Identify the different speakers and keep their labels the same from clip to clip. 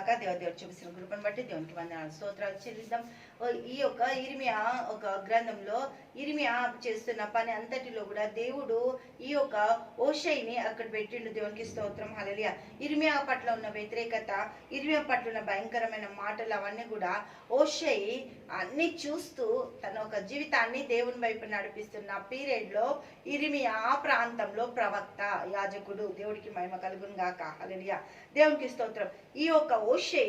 Speaker 1: గాక దేవదేవుడు చూపిస్తున్న కృపను బట్టి దేవునికి వందనాలు. స్తోత్రాలు చెల్లిద్దాం. ఈ యొక్క ఇరిమియా ఒక గ్రంథంలో ఇరిమియా చేస్తున్న పని అంతటిలో కూడా దేవుడు ఈ యొక్క ఓషైని అక్కడ పెట్టిండు దేవునికి స్తోత్రం హలలియ ఇరిమియా పట్ల ఉన్న వ్యతిరేకత ఇరిమియా పట్ల ఉన్న భయంకరమైన మాటలు అవన్నీ కూడా ఓషై అన్ని చూస్తూ తన ఒక జీవితాన్ని దేవుని వైపు నడిపిస్తున్న పీరియడ్లో ఇరిమియా ప్రాంతంలో ప్రవక్త యాజకుడు దేవుడికి మహిమ కలుగును గాక హల్లెలూయా. దేవునికి స్తోత్రం. ఈ యొక్క ఓషై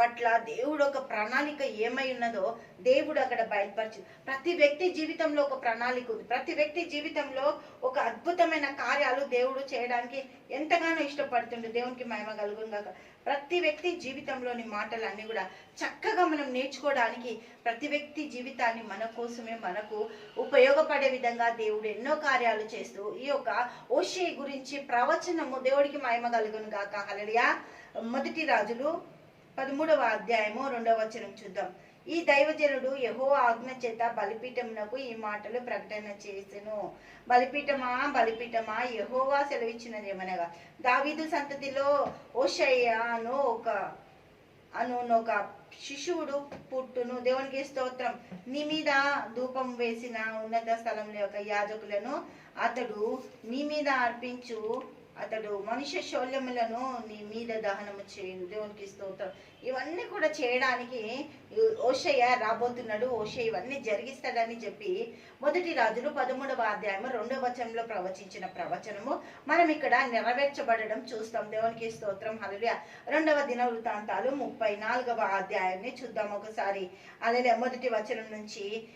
Speaker 1: పట్ల దేవుడు ఒక ప్రణాళిక ఏమై ఉన్నదో దేవుడు అక్కడ బయలుపరిచింది ప్రతి వ్యక్తి జీవితంలో ఒక ప్రణాళిక ఉంది. ప్రతి వ్యక్తి జీవితంలో ఒక అద్భుతమైన కార్యాలు దేవుడు చేయడానికి ఎంతగానో ఇష్టపడుతుండు దేవునికి మహిమ కలుగుందాక ప్రతి వ్యక్తి జీవితంలోని మాటలన్నీ కూడా చక్కగా మనం నేర్చుకోవడానికి ప్రతి వ్యక్తి జీవితాన్ని మన కోసమే మనకు ఉపయోగపడే విధంగా దేవుడు ఎన్నో కార్యాలు చేస్తూ ఈ యొక్క ఓషే గురించి ప్రవచనము దేవుడికి మహిమ కలుగును గాక. అలడియా మొదటి రాజులు పదమూడవ అధ్యాయము రెండవ వచనం చూద్దాం. ఈ దైవజనుడు యహో ఆజ్ఞ చేత బలిపీఠమునకు ఈ మాటలు ప్రకటన చేసెను. బలిపీఠమా? బలిపీఠమా? యహోవా సెలవిచ్చినది ఏమనగా దావీదు సంతతిలో ఓషయ్యాను ఒక అను ఒక శిశువుడు పుట్టును. దేవునికి స్తోత్రం. నీ మీద ధూపం వేసిన ఉన్నత స్థలంలో యొక్క యాజకులను అతడు నీ మీద అర్పించు అతడు మనుష్య శౌల్యములను నీ మీద దహనము చేయను. దేవునికి స్తోత్రం. ఇవన్నీ కూడా చేయడానికి ఓషయ్య రాబోతున్నాడు. ఓషయ్య ఇవన్నీ జరిగిస్తాడని చెప్పి మొదటి రాజులు పదమూడవ అధ్యాయము రెండవ వచనంలో ప్రవచించిన ప్రవచనము మనం ఇక్కడ నెరవేర్చబడడం చూస్తాం. దేవునికి స్తోత్రం. హల్లెలూయా. రెండవ దిన వృత్తాంతాలు ముప్పై నాలుగవ అధ్యాయాన్ని చూద్దాం ఒకసారి. అలాగే మొదటి వచనం నుంచి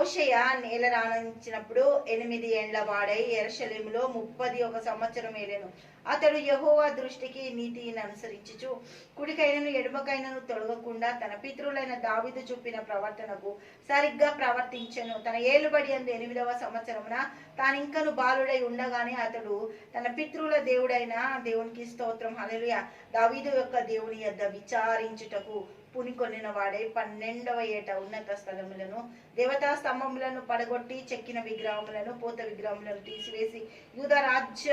Speaker 1: ఓషయ నేల రాణించినప్పుడు ఎనిమిది ఏండ్ల వాడై ఎరసలేములో ముప్పది ఒక సంవత్సరం ఏలేను. అతడు యహోవా దృష్టికి నీతిని అనుసరించుచు కుడికైనను ఎడమకైనను తొలగకుండా తన పితృలైన దావిదు చూపిన ప్రవర్తనకు సరిగ్గా ప్రవర్తించను. తన ఏలుబడి అందు ఎనిమిదవ సంవత్సరమున తానింకను బాలుడై ఉండగానే అతడు తన పితృల దేవుడైన దేవునికి స్తోత్రం. హలలుయ దావీదు యొక్క దేవుని యొద్ద విచారించుటకు పునికొనిన వాడే పన్నెండవ ఏట ఉన్నత స్థలములను దేవతా స్తంభములను పడగొట్టి చెక్కిన విగ్రహములను పూత విగ్రహములను తీసివేసి యూద రాజ్య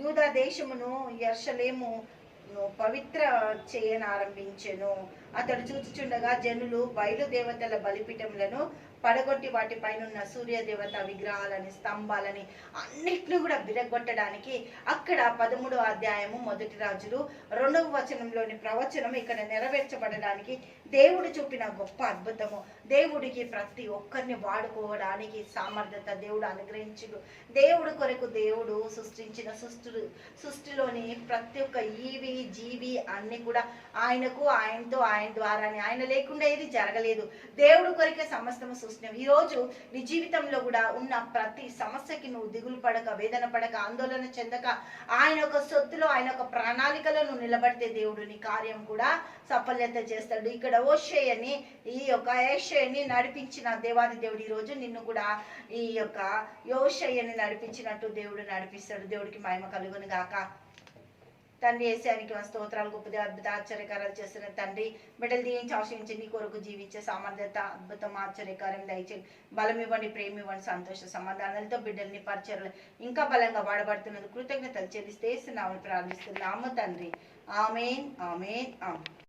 Speaker 1: యూద దేశమును యర్షలేము పవిత్ర చేయనారంభించెను. అతడు చూచుచుండగా జనులు బయలు దేవతల బలిపీఠములను పడగొట్టి వాటిపైన సూర్య దేవత విగ్రహాలని స్తంభాలని అన్నిటిని కూడా విరగొట్టడానికి అక్కడ పదమూడు అధ్యాయము మొదటి రాజులు రెండవ వచనంలోని ప్రవచనం ఇక్కడ నెరవేర్చబడడానికి దేవుడు చూపిన గొప్ప అద్భుతము. దేవుడికి ప్రతి ఒక్కరిని వాడుకోవడానికి సామర్థ్యత దేవుడు అనుగ్రహించుడు. దేవుడు కొరకు దేవుడు సృష్టించిన సృష్టి సృష్టిలోని ప్రతి ఒక్క ఈవి జీవి అన్ని కూడా ఆయనకు ఆయనతో ఆయన ద్వారానే. ఆయన లేకుండా ఏది జరగలేదు. దేవుడు కొరకే సమస్తము సృష్టి ఈ రోజు నీ జీవితంలో కూడా ఉన్న ప్రతి సమస్యకి నువ్వు దిగులు పడక వేదన పడక ఆందోళన చెందక ఆయన ఒక సొత్తులో ఆయన ఒక ప్రణాళికలో నువ్వు నిలబడితే దేవుడు నీ కార్యం కూడా సఫల్యత చేస్తాడు. ఇక్కడ ఓషేయని ఈ యొక్క ఏషయ్యని నడిపించిన దేవాది దేవుడు ఈరోజు రోజు నిన్ను కూడా ఈ యొక్క యోషయ్యని నడిపించినట్టు దేవుడు నడిపిస్తాడు. దేవుడికి మహిమ కలుగును గాక. తండ్రి ఏసానికి మన స్తోత్రాలు గొప్పది అద్భుత ఆశ్చర్యకారాలు చేస్తున్న తండ్రి బిడ్డలు దీవించి ఆశ్రయించి నీ కొరకు జీవించే సామర్థ్యత అద్భుతం ఆశ్చర్యకారం దయచేయండి బలం ఇవ్వండి ప్రేమ ఇవ్వండి సంతోష సమాధానాలతో బిడ్డల్ని పరిచయలు ఇంకా బలంగా వాడబడుతున్నది కృతజ్ఞతలు చెల్లిస్తే నామని ప్రార్థిస్తున్నాము తండ్రి. Amen amen amen.